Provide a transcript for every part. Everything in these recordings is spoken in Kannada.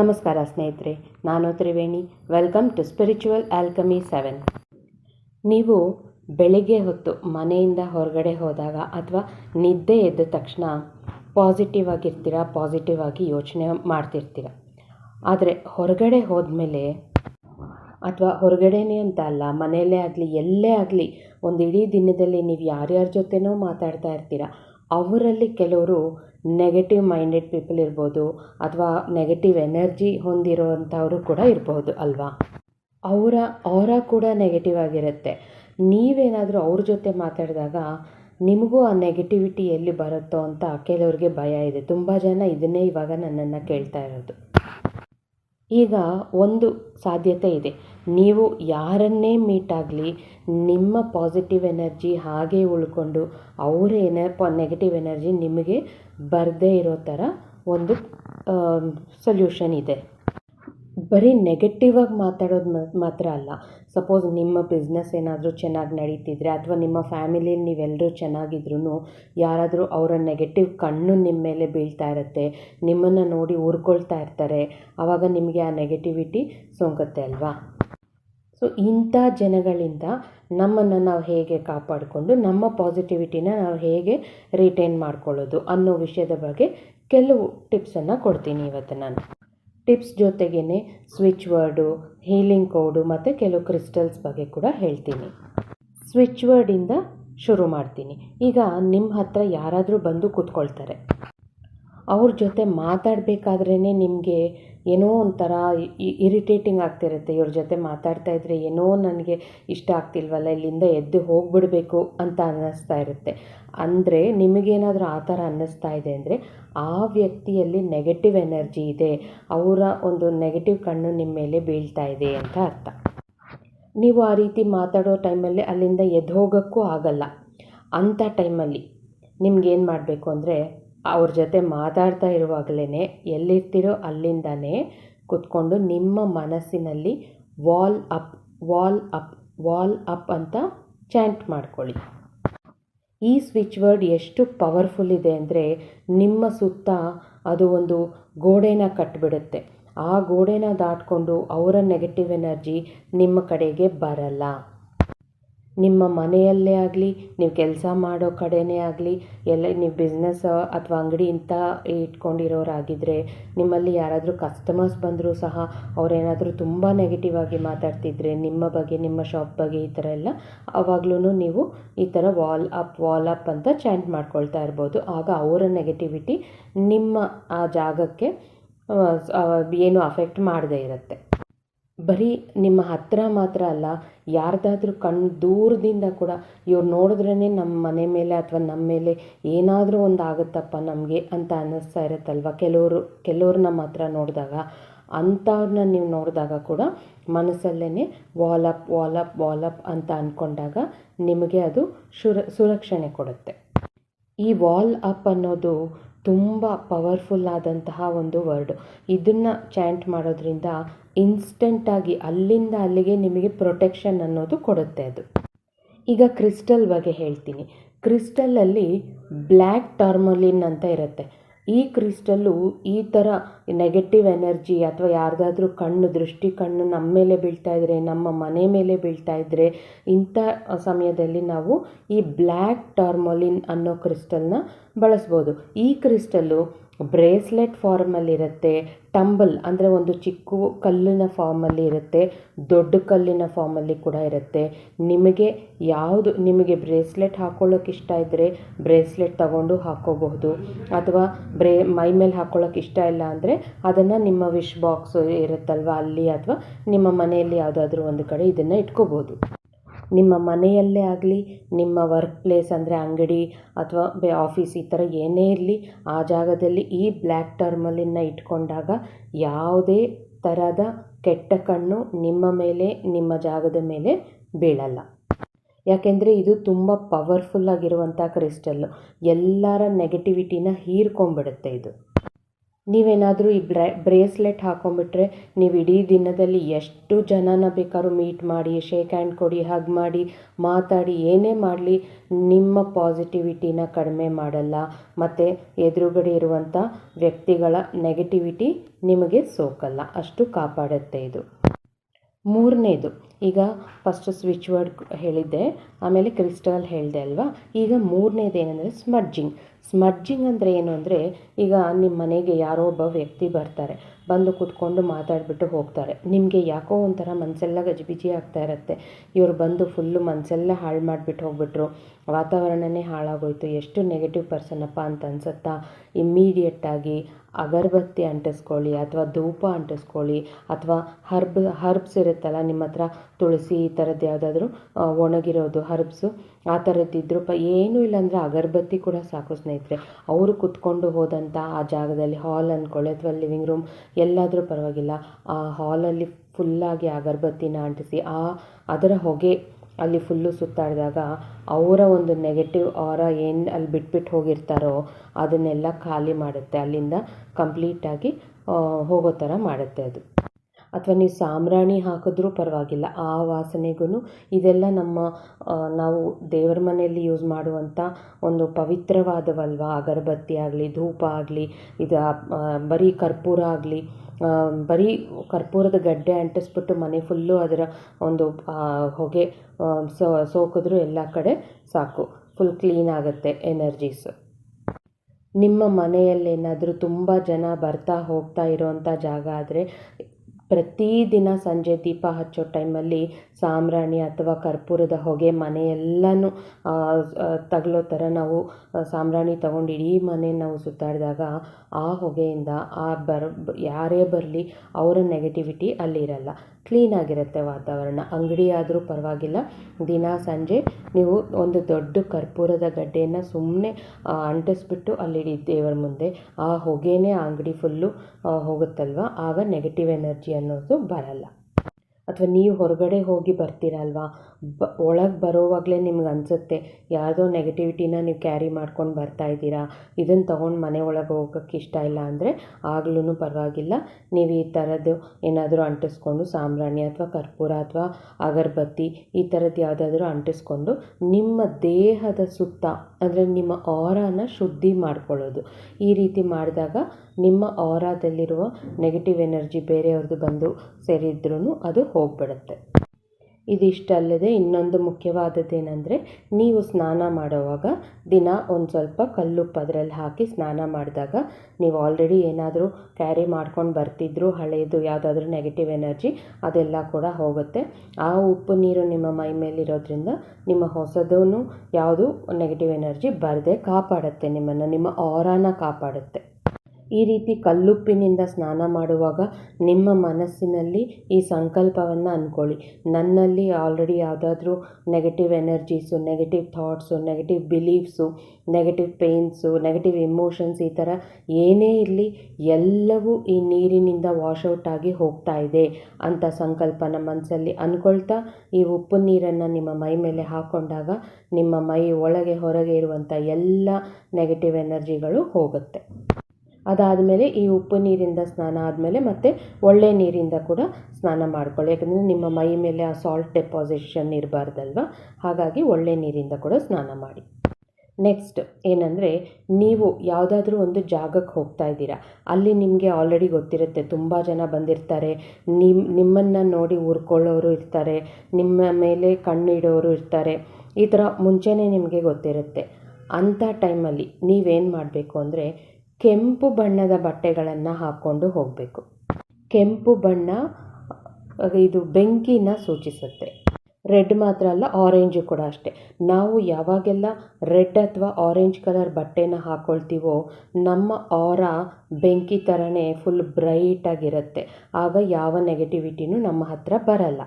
ನಮಸ್ಕಾರ ಸ್ನೇಹಿತರೆ, ನಾನು Triveni. Welcome to spiritual alchemy seven ನೀವು ಬೆಳಿಗ್ಗೆ ಹೊತ್ತು ಮನೆಯಿಂದ ಹೊರಗಡೆ ಹೋದಾಗ ಅಥವಾ ನಿದ್ದೆ ಎದ್ದ ತಕ್ಷಣ ಪಾಸಿಟಿವ್ ಆಗಿರ್ತೀರ ಪಾಸಿಟಿವ್ ಆಗಿ ಯೋಚನೆ ಮಾಡ್ತಿರ್ತೀರ? ಆದರೆ ಹೊರಗಡೆ ಹೋದ್ಮೇಲೆ ಅಥವಾ ಹೊರಗಡೆನೇ ಅಂತ ಅಲ್ಲ, ಮನೆಯಲ್ಲೇ ಆಗಲಿ, ಎಲ್ಲೇ ಆಗಲಿ ಒಂದು ಇಡೀ ದಿನದಲ್ಲಿ ನೀವು ಯಾರ್ಯಾರ ಜೊತೆನೋ ಮಾತಾಡ್ತಾ ಇರ್ತೀರ ಅವರಲ್ಲಿ ಕೆಲವರು ನೆಗೆಟಿವ್ ಮೈಂಡೆಡ್ ಪೀಪಲ್ ಇರ್ಬೋದು ಅಥವಾ ನೆಗೆಟಿವ್ ಎನರ್ಜಿ ಹೊಂದಿರುವಂಥವರು ಕೂಡ ಇರ್ಬೋದು ಅಲ್ವಾ? ಅವರ ಅವರ ಕೂಡ ನೆಗೆಟಿವ್ ಆಗಿರುತ್ತೆ. ನೀವೇನಾದರೂ ಅವ್ರ ಜೊತೆ ಮಾತಾಡಿದಾಗ ನಿಮಗೂ ಆ ನೆಗೆಟಿವಿಟಿ ಎಲ್ಲಿ ಬರುತ್ತೋ ಅಂತ ಕೆಲವ್ರಿಗೆ ಭಯ ಇದೆ. ತುಂಬ ಜನ ಇದನ್ನೇ ಇವಾಗ ನನ್ನನ್ನು ಕೇಳ್ತಾ ಇರೋದು. ಈಗ ಒಂದು ಸಾಧ್ಯತೆ ಇದೆ. ನೀವು ಯಾರನ್ನೇ ಮೀಟ್ ಆಗಲಿ, ನಿಮ್ಮ ಪಾಸಿಟಿವ್ ಎನರ್ಜಿ ಹಾಗೆ ಉಳ್ಕೊಂಡು ಅವರ ಎನ ಪ ನೆಗೆಟಿವ್ ಎನರ್ಜಿ ನಿಮಗೆ ಬರದೇ ಇರೋ ಥರ ಒಂದು ಸೊಲ್ಯೂಷನ್ ಇದೆ. ಬರೀ ನೆಗೆಟಿವ್ ಆಗಿ ಮಾತಾಡೋದು ಮಾತ್ರ ಅಲ್ಲ. ಸಪೋಸ್ ನಿಮ್ಮ ಬಿಸ್ನೆಸ್ ಏನಾದರೂ ಚೆನ್ನಾಗಿ ನಡೀತಿದ್ರೆ ಅಥವಾ ನಿಮ್ಮ ಫ್ಯಾಮಿಲಿಯಲ್ಲಿ ನೀವೆಲ್ಲರೂ ಚೆನ್ನಾಗಿದ್ರು ಯಾರಾದರೂ ಅವರ ನೆಗೆಟಿವ್ ಕಣ್ಣು ನಿಮ್ಮ ಮೇಲೆ ಬೀಳ್ತಾ ಇರುತ್ತೆ, ನಿಮ್ಮನ್ನು ನೋಡಿ ಉರ್ಕೊಳ್ತಾ ಇರ್ತಾರೆ ಆವಾಗ ನಿಮಗೆ ಆ ನೆಗೆಟಿವಿಟಿ ಸೋಂಕುತ್ತೆ ಅಲ್ವಾ? ಸೊ ಇಂಥ ಜನಗಳಿಂದ ನಮ್ಮನ್ನು ನಾವು ಹೇಗೆ ಕಾಪಾಡಿಕೊಂಡು, ನಮ್ಮ ಪಾಸಿಟಿವಿಟಿನ ನಾವು ಹೇಗೆ ರಿಟೈನ್ ಮಾಡ್ಕೊಳ್ಳೋದು ಅನ್ನೋ ವಿಷಯದ ಬಗ್ಗೆ ಕೆಲವು ಟಿಪ್ಸನ್ನು ಕೊಡ್ತೀನಿ ಇವತ್ತು ನಾನು. ಟಿಪ್ಸ್ ಜೊತೆಗೇ ಸ್ವಿಚ್ ವರ್ಡು ಹೀಲಿಂಗ್ ಕೋಡು ಮತ್ತು ಕೆಲವು ಕ್ರಿಸ್ಟಲ್ಸ್ ಬಗ್ಗೆ ಕೂಡ ಹೇಳ್ತೀನಿ. ಸ್ವಿಚ್ ವರ್ಡಿಂದ ಶುರು ಮಾಡ್ತೀನಿ. ಈಗ ನಿಮ್ಮ ಹತ್ರ ಯಾರಾದರೂ ಬಂದು ಕೂತ್ಕೊಳ್ತಾರೆ. ಅವ್ರ ಜೊತೆ ಮಾತಾಡಬೇಕಾದ್ರೇ ನಿಮಗೆ ಏನೋ ಒಂಥರ ಇರಿಟೇಟಿಂಗ್ ಆಗ್ತಿರುತ್ತೆ. ಇವ್ರ ಜೊತೆ ಮಾತಾಡ್ತಾ ಇದ್ದರೆ ಏನೋ ನನಗೆ ಇಷ್ಟ ಆಗ್ತಿಲ್ವಲ್ಲ, ಇಲ್ಲಿಂದ ಎದ್ದು ಹೋಗ್ಬಿಡಬೇಕು ಅಂತ ಅನ್ನಿಸ್ತಾ ಇರುತ್ತೆ. ಅಂದರೆ ನಿಮಗೇನಾದರೂ ಆ ಥರ ಅನ್ನಿಸ್ತಾ ಇದೆ ಅಂದರೆ ಆ ವ್ಯಕ್ತಿಯಲ್ಲಿ ನೆಗೆಟಿವ್ ಎನರ್ಜಿ ಇದೆ. ಅವರ ಒಂದು ನೆಗೆಟಿವ್ ಕಣ್ಣು ನಿಮ್ಮ ಮೇಲೆ ಬೀಳ್ತಾ ಇದೆ ಅಂತ ಅರ್ಥ. ನೀವು ಆ ರೀತಿ ಮಾತಾಡೋ ಟೈಮಲ್ಲಿ ಅಲ್ಲಿಂದ ಎದ್ದು ಹೋಗೋಕ್ಕೂ ಆಗಲ್ಲ. ಅಂಥ ಟೈಮಲ್ಲಿ ನಿಮ್ಗೇನು ಮಾಡಬೇಕು ಅಂದರೆ ಅವ್ರ ಜೊತೆ ಮಾತಾಡ್ತಾ ಇರುವಾಗಲೇ ಎಲ್ಲಿರ್ತೀರೋ ಅಲ್ಲಿಂದನೇ ಕೂತ್ಕೊಂಡು ನಿಮ್ಮ ಮನಸ್ಸಿನಲ್ಲಿ wall up wall up wall up ಅಂತ ಚಾಂಟ್ ಮಾಡ್ಕೊಳ್ಳಿ. ಈ ಸ್ವಿಚ್ ವರ್ಡ್ ಎಷ್ಟು ಪವರ್ಫುಲ್ ಇದೆ ಅಂದರೆ ನಿಮ್ಮ ಸುತ್ತ ಅದು ಒಂದು ಗೋಡೆನ ಕಟ್ಟಿಬಿಡುತ್ತೆ ಆ ಗೋಡೆನ ದಾಟ್ಕೊಂಡು ಅವರ ನೆಗೆಟಿವ್ ಎನರ್ಜಿ ನಿಮ್ಮ ಕಡೆಗೆ ಬರಲ್ಲ. ನಿಮ್ಮ ಮನೆಯಲ್ಲೇ ಆಗಲಿ, ನೀವು ಕೆಲಸ ಮಾಡೋ ಕಡೆಯೇ ಆಗಲಿ, ಎಲ್ಲ ನೀವು ಬಿಸ್ನೆಸ್ ಅಥವಾ ಅಂಗಡಿ ಇಂಥ ಇಟ್ಕೊಂಡಿರೋರಾಗಿದ್ದರೆ ನಿಮ್ಮಲ್ಲಿ ಯಾರಾದರೂ ಕಸ್ಟಮರ್ಸ್ ಬಂದರೂ ಸಹ ಅವರೇನಾದರೂ ತುಂಬ ನೆಗೆಟಿವ್ ಆಗಿ ಮಾತಾಡ್ತಿದ್ರೆ, ನಿಮ್ಮ ಬಗ್ಗೆ, ನಿಮ್ಮ ಶಾಪ್ ಬಗ್ಗೆ ಈ ಥರ ಎಲ್ಲ ಆವಾಗ್ಲೂ ನೀವು ಈ ಥರ ವಾಲ್ ಅಪ್ ವಾಲ್ ಅಪ್ ಅಂತ ಚಾಂಟ್ ಮಾಡ್ಕೊಳ್ತಾ ಇರ್ಬೋದು. ಆಗ ಅವರ ನೆಗೆಟಿವಿಟಿ ನಿಮ್ಮ ಆ ಜಾಗಕ್ಕೆ ಏನು ಅಫೆಕ್ಟ್ ಮಾಡದೇ ಇರುತ್ತೆ. ಬರೀ ನಿಮ್ಮ ಹತ್ತಿರ ಮಾತ್ರ ಅಲ್ಲ, ಯಾರ್ದಾದ್ರೂ ಕಣ್ಣು ದೂರದಿಂದ ಕೂಡ ಇವ್ರು ನೋಡಿದ್ರೇ ನಮ್ಮ ಮನೆ ಮೇಲೆ ಅಥವಾ ನಮ್ಮ ಮೇಲೆ ಏನಾದರೂ ಒಂದು ಆಗುತ್ತಪ್ಪ ನಮಗೆ ಅಂತ ಅನ್ನಿಸ್ತಾ ಇರುತ್ತಲ್ವ? ಕೆಲವರು ಕೆಲವ್ರನ್ನ ನಮ್ಮ ಹತ್ರ ನೋಡಿದಾಗ ಅಂಥವ್ರನ್ನ ನೀವು ನೋಡಿದಾಗ ಕೂಡ ಮನಸ್ಸಲ್ಲೇ ವಾಲಪ್ ವಾಲಪ್ ವಾಲಪ್ ಅಂತ ಅಂದ್ಕೊಂಡಾಗ ನಿಮಗೆ ಅದು ಶುರ ಸುರಕ್ಷಣೆ ಕೊಡುತ್ತೆ. ಈ ವಾಲ್ ಅಪ್ ಅನ್ನೋದು ತುಂಬ ಪವರ್ಫುಲ್ ಆದಂತಹ ಒಂದು ವರ್ಡ್. ಇದನ್ನು ಚಾಂಟ್ ಮಾಡೋದ್ರಿಂದ ಇನ್ಸ್ಟೆಂಟಾಗಿ ಅಲ್ಲಿಂದ ಅಲ್ಲಿಗೆ ನಿಮಗೆ ಪ್ರೊಟೆಕ್ಷನ್ ಅನ್ನೋದು ಕೊಡುತ್ತೆ ಅದು. ಈಗ ಕ್ರಿಸ್ಟಲ್ ಬಗ್ಗೆ ಹೇಳ್ತೀನಿ. ಕ್ರಿಸ್ಟಲಲ್ಲಿ ಬ್ಲ್ಯಾಕ್ ಟರ್ಮಲಿನ್ ಅಂತ ಇರುತ್ತೆ. ಈ ಕ್ರಿಸ್ಟಲ್ಲು ಈ ಥರ ನೆಗೆಟಿವ್ ಎನರ್ಜಿ ಅಥವಾ ಯಾರ್ದಾದ್ರೂ ಕಣ್ಣು, ದೃಷ್ಟಿ ಕಣ್ಣು ನಮ್ಮ ಮೇಲೆ ಬೀಳ್ತಾ ಇದ್ದರೆ ನಮ್ಮ ಮನೆ ಮೇಲೆ ಬೀಳ್ತಾ ಇದ್ದರೆ ಇಂಥ ಸಮಯದಲ್ಲಿ ನಾವು ಈ ಬ್ಲ್ಯಾಕ್ ಟರ್ಮೊಲಿನ್ ಅನ್ನೋ ಕ್ರಿಸ್ಟಲ್ನ ಬಳಸ್ಬೋದು. ಈ ಕ್ರಿಸ್ಟಲ್ಲು ಬ್ರೇಸ್ಲೆಟ್ ಫಾರ್ಮಲ್ಲಿರುತ್ತೆ, ಟಂಬಲ್ ಅಂದರೆ ಒಂದು ಚಿಕ್ಕ ಕಲ್ಲಿನ ಫಾರ್ಮಲ್ಲಿ ಇರುತ್ತೆ ದೊಡ್ಡ ಕಲ್ಲಿನ ಫಾರ್ಮಲ್ಲಿ ಕೂಡ ಇರುತ್ತೆ. ನಿಮಗೆ ಯಾವುದು, ನಿಮಗೆ ಬ್ರೇಸ್ಲೆಟ್ ಹಾಕ್ಕೊಳ್ಳೋಕೆ ಇಷ್ಟ ಇದ್ದರೆ ಬ್ರೇಸ್ಲೆಟ್ ತಗೊಂಡು ಹಾಕ್ಕೋಬಹುದು ಅಥವಾ ಬ್ರೇ, ಮೈ ಮೇಲೆ ಹಾಕ್ಕೊಳ್ಳೋಕೆ ಇಷ್ಟ ಇಲ್ಲ ಅಂದರೆ ಅದನ್ನು ನಿಮ್ಮ ವಿಶ್ ಬಾಕ್ಸ್ ಇರುತ್ತಲ್ವ ಅಲ್ಲಿ ಅಥವಾ ನಿಮ್ಮ ಮನೆಯಲ್ಲಿ ಯಾವುದಾದ್ರೂ ಒಂದು ಕಡೆ ಇದನ್ನು ಇಟ್ಕೋಬೋದು ನಿಮ್ಮ ಮನೆಯಲ್ಲೇ ಆಗಲಿ, ನಿಮ್ಮ ವರ್ಕ್ ಪ್ಲೇಸ್ ಅಂದರೆ ಅಂಗಡಿ ಅಥವಾ ಬೆ ಆಫೀಸ್ ಈ ಥರ ಏನೇ ಇರಲಿ, ಆ ಜಾಗದಲ್ಲಿ ಈ ಬ್ಲ್ಯಾಕ್ ಟರ್ಮಲಿನ ಇಟ್ಕೊಂಡಾಗ ಯಾವುದೇ ಥರದ ಕೆಟ್ಟ ಕಣ್ಣು ನಿಮ್ಮ ಮೇಲೆ, ನಿಮ್ಮ ಜಾಗದ ಮೇಲೆ ಬೀಳಲ್ಲ. ಯಾಕೆಂದರೆ ಇದು ತುಂಬ ಪವರ್ಫುಲ್ ಆಗಿರುವಂಥ ಕ್ರಿಸ್ಟಲ್ಲು ಎಲ್ಲರ ನೆಗೆಟಿವಿಟಿನ ಹೀರ್ಕೊಂಬಿಡುತ್ತೆ ಇದು. ನೀವೇನಾದರೂ ಈ ಬ್ರೇ, ಬ್ರೇಸ್ಲೆಟ್ ಹಾಕೊಂಡ್ಬಿಟ್ರೆ ನೀವು ಇಡೀ ದಿನದಲ್ಲಿ ಎಷ್ಟು ಜನನ ಬೇಕಾದ್ರೂ ಮೀಟ್ ಮಾಡಿ ಶೇಕ್ ಹ್ಯಾಂಡ್ ಕೊಡಿ ಹಗ್ ಮಾಡಿ, ಮಾತಾಡಿ, ಏನೇ ಮಾಡಲಿ ನಿಮ್ಮ ಪಾಸಿಟಿವಿಟಿನ ಕಡಿಮೆ ಮಾಡಲ್ಲ. ಮತ್ತು ಎದುರುಗಡೆ ಇರುವಂಥ ವ್ಯಕ್ತಿಗಳ ನೆಗೆಟಿವಿಟಿ ನಿಮಗೆ ಸೋಕಲ್ಲ. ಅಷ್ಟು ಕಾಪಾಡುತ್ತೆ ಇದು. ಮೂರನೇದು ಈಗ ಫಸ್ಟ್ ಸ್ವಿಚ್ ವರ್ಡ್ ಹೇಳಿದ್ದೆ, ಆಮೇಲೆ ಕ್ರಿಸ್ಟಲ್ ಹೇಳಿದೆ ಅಲ್ವಾ? ಈಗ ಮೂರನೇದು ಏನಂದರೆ ಸ್ಮಡ್ಜಿಂಗ್ ಸ್ಮಡ್ಜಿಂಗ್ ಅಂದರೆ ಏನು ಅಂದರೆ, ಈಗ ನಿಮ್ಮ ಮನೆಗೆ ಯಾರೋ ಒಬ್ಬ ವ್ಯಕ್ತಿ ಬರ್ತಾರೆ, ಬಂದು ಕೂತ್ಕೊಂಡು ಮಾತಾಡಿಬಿಟ್ಟು ಹೋಗ್ತಾರೆ. ನಿಮಗೆ ಯಾಕೋ ಒಂಥರ ಮನಸ್ಸೆಲ್ಲ ಗಜಿಬಿಜಿ ಆಗ್ತಾ ಇರುತ್ತೆ. ಇವರು ಬಂದು ಫುಲ್ಲು ಮನಸ್ಸೆಲ್ಲ ಹಾಳು ಮಾಡಿಬಿಟ್ಟು ಹೋಗ್ಬಿಟ್ರು. ವಾತಾವರಣನೇ ಹಾಳಾಗೋಯ್ತು. ಎಷ್ಟು ನೆಗೆಟಿವ್ ಪರ್ಸನಪ್ಪ ಅಂತ ಅನ್ಸುತ್ತಾ? ಇಮ್ಮಿಡಿಯೇಟಾಗಿ ಅಗರಬತ್ತಿ ಅಂಟಿಸ್ಕೊಳ್ಳಿ, ಅಥವಾ ಧೂಪ ಅಂಟಿಸ್ಕೊಳ್ಳಿ, ಅಥವಾ ಹರ್ಬ್, ಹರ್ಬ್ಸ್ ಇರುತ್ತಲ್ಲ ನಿಮ್ಮ ಹತ್ರ ತುಳಸಿ ಈ ಥರದ್ದು ಯಾವುದಾದ್ರೂ ಒಣಗಿರೋದು, ಹರ್ಬ್ಸು, ಆ ಥರದ್ದಿದ್ರು ಪ, ಏನೂ ಇಲ್ಲಾಂದರೆ ಅಗರಬತ್ತಿ ಕೂಡ ಸಾಕು ಸ್ನೇಹಿತರೆ. ಅವರು ಕುತ್ಕೊಂಡು ಹೋದಂಥ ಆ ಜಾಗದಲ್ಲಿ ಹಾಲ್ ಅಂದ್ಕೊಳ್ಳಿ ಅಥವಾ ಲಿವಿಂಗ್ ರೂಮ್ ಎಲ್ಲಾದರೂ ಪರವಾಗಿಲ್ಲ. ಆ ಹಾಲಲ್ಲಿ ಫುಲ್ಲಾಗಿ ಅಗರಬತ್ತಿನ ಅಂಟಿಸಿ, ಆ ಅದರ ಹೊಗೆ ಅಲ್ಲಿ ಫುಲ್ಲು ಸುತ್ತಾಡಿದಾಗ ಅವರ ಒಂದು ನೆಗೆಟಿವ್ ಆರ ಏನು ಅಲ್ಲಿ ಬಿಟ್ಬಿಟ್ಟು ಹೋಗಿರ್ತಾರೋ ಅದನ್ನೆಲ್ಲ ಖಾಲಿ ಮಾಡುತ್ತೆ. ಅಲ್ಲಿಂದ ಕಂಪ್ಲೀಟಾಗಿ ಹೋಗೋ ಥರ ಮಾಡುತ್ತೆ ಅದು. ಅಥವಾ ನೀವು ಸಾಂಬ್ರಾಣಿ ಹಾಕಿದ್ರೂ ಪರವಾಗಿಲ್ಲ, ಆ ವಾಸನೆಗೂ ಇದೆಲ್ಲ ನಮ್ಮ ನಾವು ದೇವರ ಮನೆಯಲ್ಲಿ ಯೂಸ್ ಮಾಡುವಂಥ ಒಂದು ಪವಿತ್ರವಾದವಲ್ವ? ಅಗರಬತ್ತಿ ಆಗಲಿ, ಧೂಪ ಆಗಲಿ, ಇದು ಬರೀ ಕರ್ಪೂರ ಆಗಲಿ ಬರೀ ಕರ್ಪೂರದ ಗಡ್ಡೆ ಅಂಟಿಸ್ಬಿಟ್ಟು ಮನೆ ಫುಲ್ಲು ಅದರ ಒಂದು ಹೊಗೆ ಸೋಕಿದ್ರು ಎಲ್ಲ ಕಡೆ ಸಾಕು ಫುಲ್ ಕ್ಲೀನ್ ಆಗುತ್ತೆ ಎನರ್ಜೀಸ್ ನಿಮ್ಮ ಮನೆಯಲ್ಲೇನಾದರೂ ತುಂಬ ಜನ ಬರ್ತಾ ಹೋಗ್ತಾ ಇರೋವಂಥ ಜಾಗ ಆದರೆ ಪ್ರತಿದಿನ ಸಂಜೆ ದೀಪ ಹಚ್ಚೋ ಟೈಮಲ್ಲಿ ಸಾಂಬ್ರಾಣಿ ಅಥವಾ ಕರ್ಪೂರದ ಹೊಗೆ ಮನೆಯೆಲ್ಲನೂ ತಗಲೋ ಥರ ನಾವು ಸಾಂಬ್ರಾಣಿ ತಗೊಂಡು ಇಡೀ ಮನೆ ನಾವು ಸುತ್ತಾಡಿದಾಗ ಆ ಹೊಗೆಯಿಂದ ಆ ಬರ್ ಯಾರೇ ಬರಲಿ ಅವರ ನೆಗೆಟಿವಿಟಿ ಅಲ್ಲಿರಲ್ಲ ಕ್ಲೀನಾಗಿರುತ್ತೆ ವಾತಾವರಣ. ಅಂಗಡಿ ಆದರೂ ಪರವಾಗಿಲ್ಲ. ದಿನ ಸಂಜೆ ನೀವು ಒಂದು ದೊಡ್ಡ ಕರ್ಪೂರದ ಗಡ್ಡೆಯನ್ನು ಸುಮ್ಮನೆ ಅಂಟಿಸ್ಬಿಟ್ಟು ಅಲ್ಲಿಡಿ ದೇವರ ಮುಂದೆ. ಆ ಹೊಗೆನೇ ಆ ಅಂಗಡಿ ಫುಲ್ಲು ಹೋಗುತ್ತಲ್ವ? ಆಗ ನೆಗೆಟಿವ್ ಎನರ್ಜಿ ಅನ್ನೋದು ಬರಲ್ಲ. ಅಥವಾ ನೀವು ಹೊರಗಡೆ ಹೋಗಿ ಬರ್ತೀರಲ್ವಾ? ಬ, ಒಳಗೆ ಬರೋವಾಗಲೇ ನಿಮ್ಗೆ ಅನಿಸುತ್ತೆ ಯಾವುದೋ ನೆಗೆಟಿವಿಟಿನ ನೀವು ಕ್ಯಾರಿ ಮಾಡ್ಕೊಂಡು ಬರ್ತಾ ಇದ್ದೀರಾ? ಇದನ್ನು ತೊಗೊಂಡು ಮನೆ ಒಳಗೆ ಹೋಗೋಕ್ಕೆ ಇಷ್ಟ ಇಲ್ಲ ಅಂದರೆ ಆಗ್ಲೂ ಪರವಾಗಿಲ್ಲ. ನೀವು ಈ ಥರದ್ದು ಏನಾದರೂ ಅಂಟಿಸ್ಕೊಂಡು ಸಾಂಬ್ರಾಣಿ ಅಥವಾ ಕರ್ಪೂರ ಅಥವಾ ಅಗರಬತ್ತಿ ಈ ಥರದ್ದು ಯಾವುದಾದ್ರೂ ಅಂಟಿಸ್ಕೊಂಡು ನಿಮ್ಮ ದೇಹದ ಸುತ್ತ ಅಂದರೆ ನಿಮ್ಮ ಆರಾನ ಶುದ್ಧಿ ಮಾಡ್ಕೊಳ್ಳೋದು. ಈ ರೀತಿ ಮಾಡಿದಾಗ ನಿಮ್ಮ ಆರಾದಲ್ಲಿರುವ ನೆಗೆಟಿವ್ ಎನರ್ಜಿ ಬೇರೆಯವ್ರದ್ದು ಬಂದು ಸೇರಿದ್ರೂ ಅದು ಹೋಗಿಬಿಡುತ್ತೆ. ಇದಿಷ್ಟಲ್ಲದೆ ಇನ್ನೊಂದು ಮುಖ್ಯವಾದದ್ದೇನೆಂದರೆ, ನೀವು ಸ್ನಾನ ಮಾಡುವಾಗ ದಿನ ಒಂದು ಸ್ವಲ್ಪ ಕಲ್ಲುಪ್ಪು ಅದರಲ್ಲಿ ಹಾಕಿ ಸ್ನಾನ ಮಾಡಿದಾಗ ನೀವು ಆಲ್ರೆಡಿ ಏನಾದರೂ ಕ್ಯಾರಿ ಮಾಡ್ಕೊಂಡು ಬರ್ತಿದ್ರು ಹಳೆಯದು ಯಾವುದಾದ್ರೂ ನೆಗೆಟಿವ್ ಎನರ್ಜಿ ಅದೆಲ್ಲ ಕೂಡ ಹೋಗುತ್ತೆ. ಆ ಉಪ್ಪು ನೀರು ನಿಮ್ಮ ಮೈ ಮೇಲಿರೋದ್ರಿಂದ ನಿಮ್ಮ ಹೊಸದೂ ಯಾವುದು ನೆಗೆಟಿವ್ ಎನರ್ಜಿ ಬರದೆ ಕಾಪಾಡುತ್ತೆ, ನಿಮ್ಮನ್ನು, ನಿಮ್ಮ ಆರಾನ ಕಾಪಾಡುತ್ತೆ. ಈ ರೀತಿ ಕಲ್ಲುಪ್ಪಿನಿಂದ ಸ್ನಾನ ಮಾಡುವಾಗ ನಿಮ್ಮ ಮನಸ್ಸಿನಲ್ಲಿ ಈ ಸಂಕಲ್ಪವನ್ನು ಅಂದ್ಕೊಳ್ಳಿ ನನ್ನಲ್ಲಿ ಆಲ್ರೆಡಿ ಯಾವುದಾದ್ರೂ negative energies negative thoughts negative beliefs negative pains negative emotions ಈ ಥರ ಏನೇ ಇರಲಿ ಎಲ್ಲವೂ ಈ ನೀರಿನಿಂದ ವಾಶೌಟ್ ಆಗಿ ಹೋಗ್ತಾ ಇದೆ ಅಂತ ಸಂಕಲ್ಪ ನಮ್ಮ ಮನಸ್ಸಲ್ಲಿ ಅಂದ್ಕೊಳ್ತಾ ಈ ಉಪ್ಪು ನೀರನ್ನು ನಿಮ್ಮ ಮೈ ಮೇಲೆ ಹಾಕ್ಕೊಂಡಾಗ ನಿಮ್ಮ ಮೈ ಒಳಗೆ ಹೊರಗೆ ಇರುವಂಥ ಎಲ್ಲ ನೆಗೆಟಿವ್ ಎನರ್ಜಿಗಳು ಹೋಗುತ್ತೆ. ಅದಾದಮೇಲೆ ಈ ಉಪ್ಪು ನೀರಿಂದ ಸ್ನಾನ ಆದಮೇಲೆ ಮತ್ತೆ ಒಳ್ಳೆ ನೀರಿಂದ ಕೂಡ ಸ್ನಾನ ಮಾಡ್ಕೊಳ್ಳಿ. ಯಾಕಂದರೆ ನಿಮ್ಮ ಮೈ ಮೇಲೆ ಆ ಸಾಲ್ಟ್ ಡೆಪಾಸಿಷನ್ ಇರಬಾರ್ದಲ್ವ? ಹಾಗಾಗಿ ಒಳ್ಳೆ ನೀರಿಂದ ಕೂಡ ಸ್ನಾನ ಮಾಡಿ. ನೆಕ್ಸ್ಟ್ ಏನಂದರೆ ನೀವು ಯಾವುದಾದ್ರೂ ಒಂದು ಜಾಗಕ್ಕೆ ಹೋಗ್ತಾ ಇದ್ದೀರಾ. ಅಲ್ಲಿ ನಿಮಗೆ ಆಲ್ರೆಡಿ ಗೊತ್ತಿರುತ್ತೆ, ತುಂಬ ಜನ ಬಂದಿರ್ತಾರೆ. ನಿಮ್ಮ ನಿಮ್ಮನ್ನು ನೋಡಿ ಉರ್ಕೊಳ್ಳೋರು ಇರ್ತಾರೆ. ನಿಮ್ಮ ಮೇಲೆ ಕಣ್ಣಿಡೋರು ಇರ್ತಾರೆ. ಈ ಥರ ಮುಂಚೆನೇ ನಿಮಗೆ ಗೊತ್ತಿರುತ್ತೆ. ಅಂಥ ಟೈಮಲ್ಲಿ ನೀವೇನು ಮಾಡಬೇಕು ಅಂದರೆ ಕೆಂಪು ಬಣ್ಣದ ಬಟ್ಟೆಗಳನ್ನು ಹಾಕ್ಕೊಂಡು ಹೋಗಬೇಕು. ಕೆಂಪು ಬಣ್ಣ, ಇದು ಬೆಂಕಿನ ಸೂಚಿಸುತ್ತೆ. ರೆಡ್ ಮಾತ್ರ ಅಲ್ಲ ಆರೆಂಜು ಕೂಡ ಅಷ್ಟೇ. ನಾವು ಯಾವಾಗೆಲ್ಲ ರೆಡ್ ಅಥವಾ ಆರೆಂಜ್ ಕಲರ್ ಬಟ್ಟೆನ ಹಾಕ್ಕೊಳ್ತೀವೋ ನಮ್ಮ ಆರ ಬೆಂಕಿ ಥರನೇ ಫುಲ್ ಬ್ರೈಟಾಗಿರುತ್ತೆ ಆಗ ಯಾವ ನೆಗೆಟಿವಿಟಿನೂ ನಮ್ಮ ಹತ್ರ ಬರಲ್ಲ.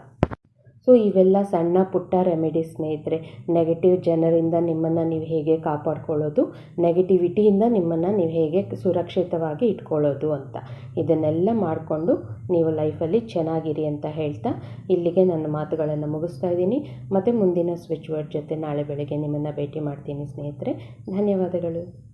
ಸೊ ಇವೆಲ್ಲ ಸಣ್ಣ ಪುಟ್ಟ ರೆಮಿಡಿ ಸ್ನೇಹಿತರೆ ನೆಗೆಟಿವ್ ಜನರಿಂದ ನಿಮ್ಮನ್ನು ನೀವು ಹೇಗೆ ಕಾಪಾಡ್ಕೊಳ್ಳೋದು ನೆಗೆಟಿವಿಟಿಯಿಂದ ನಿಮ್ಮನ್ನು ನೀವು ಹೇಗೆ ಸುರಕ್ಷಿತವಾಗಿ ಇಟ್ಕೊಳ್ಳೋದು ಅಂತ. ಇದನ್ನೆಲ್ಲ ಮಾಡಿಕೊಂಡು ನೀವು ಲೈಫಲ್ಲಿ ಚೆನ್ನಾಗಿರಿ ಅಂತ ಹೇಳ್ತಾ ಇಲ್ಲಿಗೆ ನನ್ನ ಮಾತುಗಳನ್ನು ಮುಗಿಸ್ತಾ ಇದ್ದೀನಿ. ಮತ್ತು ಮುಂದಿನ ಸ್ವಿಚ್ ವರ್ಡ್ ಜೊತೆ ನಾಳೆ ಬೆಳಗ್ಗೆ ನಿಮ್ಮನ್ನು ಭೇಟಿ ಮಾಡ್ತೀನಿ ಸ್ನೇಹಿತರೆ. ಧನ್ಯವಾದಗಳು.